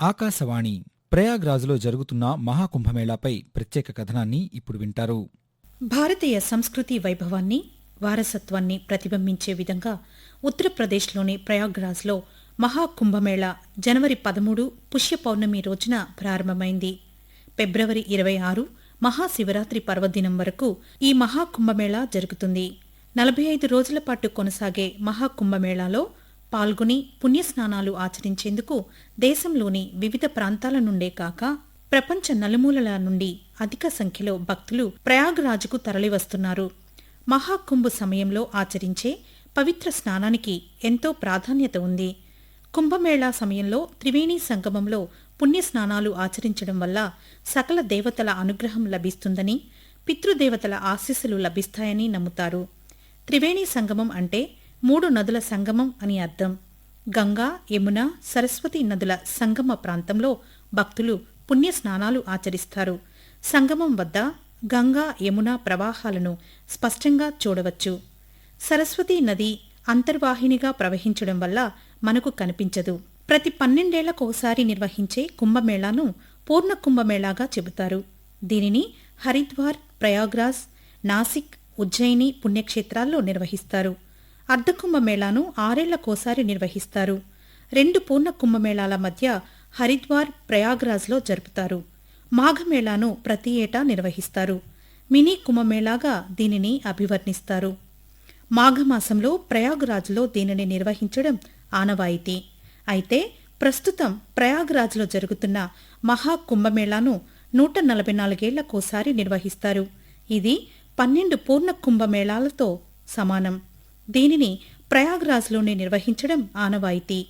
ఆకాశవాణి ప్రయాగ్రాజ్లో జరుగుతున్న మహాకుంభమేళాపై ప్రత్యేక కథనాన్ని ఇప్పుడు వింటారు. భారతీయ సంస్కృతి వైభవాన్ని వారసత్వాన్ని ప్రతిబింబించే విధంగా ఉత్తరప్రదేశ్లోని ప్రయాగ్రాజ్లో మహాకుంభమేళా జనవరి పదమూడు పుష్య పౌర్ణమి రోజున ప్రారంభమైంది. ఫిబ్రవరి ఇరవై ఆరు మహాశివరాత్రి పర్వదినం వరకు ఈ మహాకుంభమేళా జరుగుతుంది. నలభై ఐదు రోజుల పాటు కొనసాగే మహాకుంభమేళాలో పాల్గొని పుణ్యస్నానాలు ఆచరించేందుకు దేశంలోని వివిధ ప్రాంతాల నుండే కాక ప్రపంచ నలుమూలల నుండి అధిక సంఖ్యలో భక్తులు ప్రయాగ్రాజ్కు తరలివస్తున్నారు. మహాకుంభ సమయంలో ఆచరించే పవిత్ర స్నానానికి ఎంతో ప్రాధాన్యత ఉంది. కుంభమేళా సమయంలో త్రివేణి సంగమంలో పుణ్యస్నానాలు ఆచరించడం వల్ల సకల దేవతల అనుగ్రహం లభిస్తుందని పితృదేవతల ఆశీస్సులు లభిస్తాయని నమ్ముతారు. త్రివేణి సంగమం అంటే మూడు నదుల సంగమం అని అర్థం. గంగా యమున సరస్వతి నదుల సంగమ ప్రాంతంలో భక్తులు పుణ్య స్నానాలు ఆచరిస్తారు. సంగమం వద్ద గంగా యమున ప్రవాహాలను స్పష్టంగా చూడవచ్చు. సరస్వతి నది అంతర్వాహినిగా ప్రవహించడం వల్ల మనకు కనిపించదు. ప్రతి పన్నెండేళ్ళకోసారి నిర్వహించే కుంభమేళాను పూర్ణ కుంభమేళాగా చెబుతారు. దీనిని హరిద్వార్ ప్రయాగ్రాజ్ నాసిక్ ఉజ్జయిని పుణ్యక్షేత్రాల్లో నిర్వహిస్తారు. అర్ధకుంభమేళాను ఆరేళ్ళకోసారి నిర్వహిస్తారు. రెండు పూర్ణ కుంభమేళాల మధ్య హరిద్వార్ ప్రయాగ్రాజ్లో జరుపుతారు. మాఘమేళాను ప్రతి ఏటా నిర్వహిస్తారు. మినీ కుంభమేళాగా దీనిని అభివర్ణిస్తారు. మాఘమాసంలో ప్రయాగ్రాజ్లో దీనిని నిర్వహించడం ఆనవాయితీ. అయితే ప్రస్తుతం ప్రయాగ్రాజ్లో జరుగుతున్న మహాకుంభమేళాను నూట నలభై నాలుగేళ్ళకోసారి నిర్వహిస్తారు. ఇది పన్నెండు పూర్ణ కుంభమేళాలతో సమానం. దీనిని ప్రయాగ్రాజ్లోనే నిర్వహించడం ఆనవాయితీ.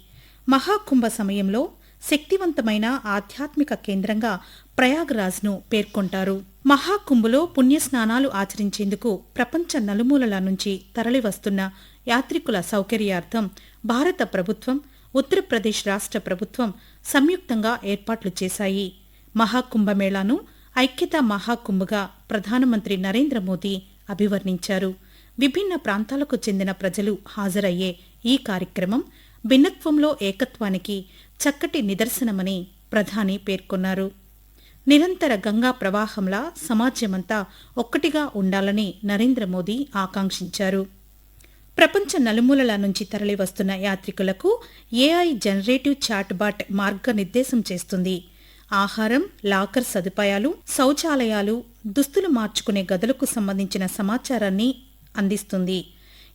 మహాకుంభ సమయంలో శక్తివంతమైన ఆధ్యాత్మిక కేంద్రంగా ప్రయాగ్రాజ్ను పేర్కొంటారు. మహాకుంభలో పుణ్యస్నానాలు ఆచరించేందుకు ప్రపంచ నలుమూలల నుంచి తరలివస్తున్న యాత్రికుల సౌకర్యార్థం భారత ప్రభుత్వం ఉత్తరప్రదేశ్ రాష్ట్ర ప్రభుత్వం సంయుక్తంగా ఏర్పాట్లు చేశాయి. మహాకుంభమేళాను ఐక్యతా మహాకుంభగా ప్రధానమంత్రి నరేంద్ర మోదీ అభివర్ణించారు. విభిన్న ప్రాంతాలకు చెందిన ప్రజలు హాజరయ్యే ఈ కార్యక్రమం భిన్నత్వంలో ఏకత్వానికి చక్కటి నిదర్శనమని ప్రధాని పేర్కొన్నారు. నిరంతర గంగా ప్రవాహంలా సమాజమంతా ఒక్కటిగా ఉండాలని నరేంద్ర మోదీ ఆకాంక్షించారు. ప్రపంచ నలుమూలల నుంచి తరలివస్తున్న యాత్రికులకు ఏఐ జనరేటివ్ చాట్బాట్ మార్గనిర్దేశం చేస్తుంది. ఆహారం లాకర్ సదుపాయాలు శౌచాలయాలు దుస్తులు మార్చుకునే గదులకు సంబంధించిన సమాచారాన్ని అందిస్తుంది.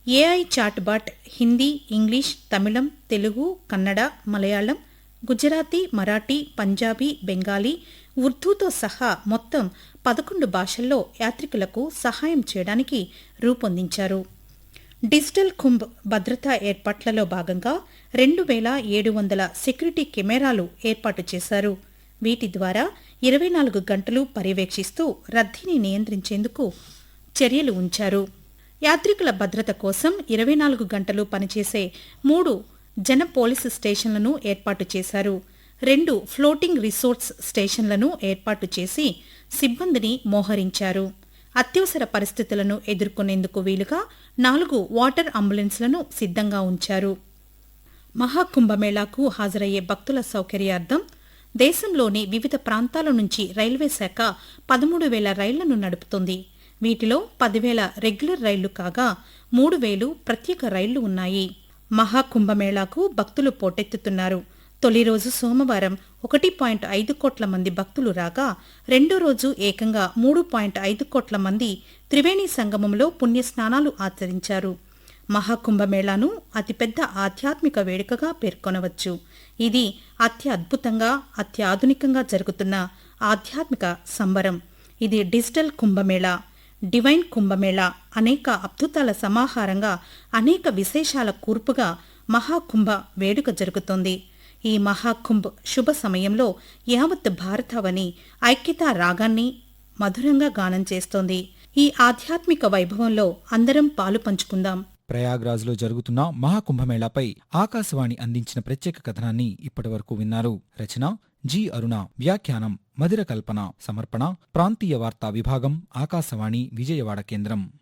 ఏఐ చాట్బాట్ హిందీ ఇంగ్లీష్ తమిళం తెలుగు కన్నడ మలయాళం గుజరాతీ మరాఠీ పంజాబీ బెంగాలీ ఉర్దూతో సహా మొత్తం పదకొండు భాషల్లో యాత్రికులకు సహాయం చేయడానికి రూపొందించారు. డిజిటల్ కుంభ్ భద్రతా ఏర్పాట్లలో భాగంగా రెండు వేల ఏడు వందల సెక్యూరిటీ కెమెరాలు ఏర్పాటు చేశారు. వీటి ద్వారా ఇరవై నాలుగు గంటలు పర్యవేక్షిస్తూ రద్దీని నియంత్రించేందుకు చర్యలు ఉంచారు. యాత్రికుల భద్రత కోసం ఇరవై నాలుగు గంటలు పనిచేసే మూడు జన పోలీసు స్టేషన్లను ఏర్పాటు చేశారు. రెండు ఫ్లోటింగ్ రిసోర్ట్స్ స్టేషన్లను ఏర్పాటు చేసి సిబ్బందిని మోహరించారు. అత్యవసర పరిస్థితులను ఎదుర్కొనేందుకు వీలుగా నాలుగు వాటర్ అంబులెన్స్లను సిద్ధంగా ఉంచారు. మహాకుంభమేళాకు హాజరయ్యే భక్తుల సౌకర్యార్థం దేశంలోని వివిధ ప్రాంతాల నుంచి రైల్వే శాఖ పదమూడు వేల రైళ్ళను నడుపుతుంది. వీటిలో పదివేల రెగ్యులర్ రైళ్ళు కాగా మూడు వేలు ప్రత్యేక రైళ్ళు ఉన్నాయి. మహాకుంభమేళాకు భక్తులు పోటెత్తుతున్నారు. తొలి రోజు సోమవారం ఒకటి పాయింట్ ఐదు కోట్ల మంది భక్తులు రాగా రెండో రోజు ఏకంగా మూడు పాయింట్ ఐదు కోట్ల మంది త్రివేణి సంగమంలో పుణ్యస్నానాలు ఆచరించారు. మహాకుంభమేళాను అతిపెద్ద ఆధ్యాత్మిక వేడుకగా పేర్కొనవచ్చు. ఇది అత్యద్భుతంగా అత్యాధునికంగా జరుగుతున్న ఆధ్యాత్మిక సంబరం. ఇది డిజిటల్ కుంభమేళా. డివైన్ కుంభమేళా అనేక అద్భుతాల సమాహారంగా అనేక విశేషాల కూర్పుగా మహాకుంభ వేడుక జరుగుతోంది. ఈ మహాకుంభ్ శుభ సమయంలో యావత్ భారతావని ఐక్యతా రాగాన్ని మధురంగా గానం చేస్తోంది. ఈ ఆధ్యాత్మిక వైభవంలో అందరం పాలు పంచుకుందాం. ప్రయాగ్రాజ్లో జరుగుతున్న మహాకుంభమేళాపై ఆకాశవాణి అందించిన ప్రత్యేక కథనాన్ని ఇప్పటివరకు విన్నారు. రచన జి అరుణ వ్యాఖ్యానం మధిర కల్పన సమర్పణ ప్రాంతీయ వార్తా విభాగం ఆకాశవాణి విజయవాడ కేంద్రం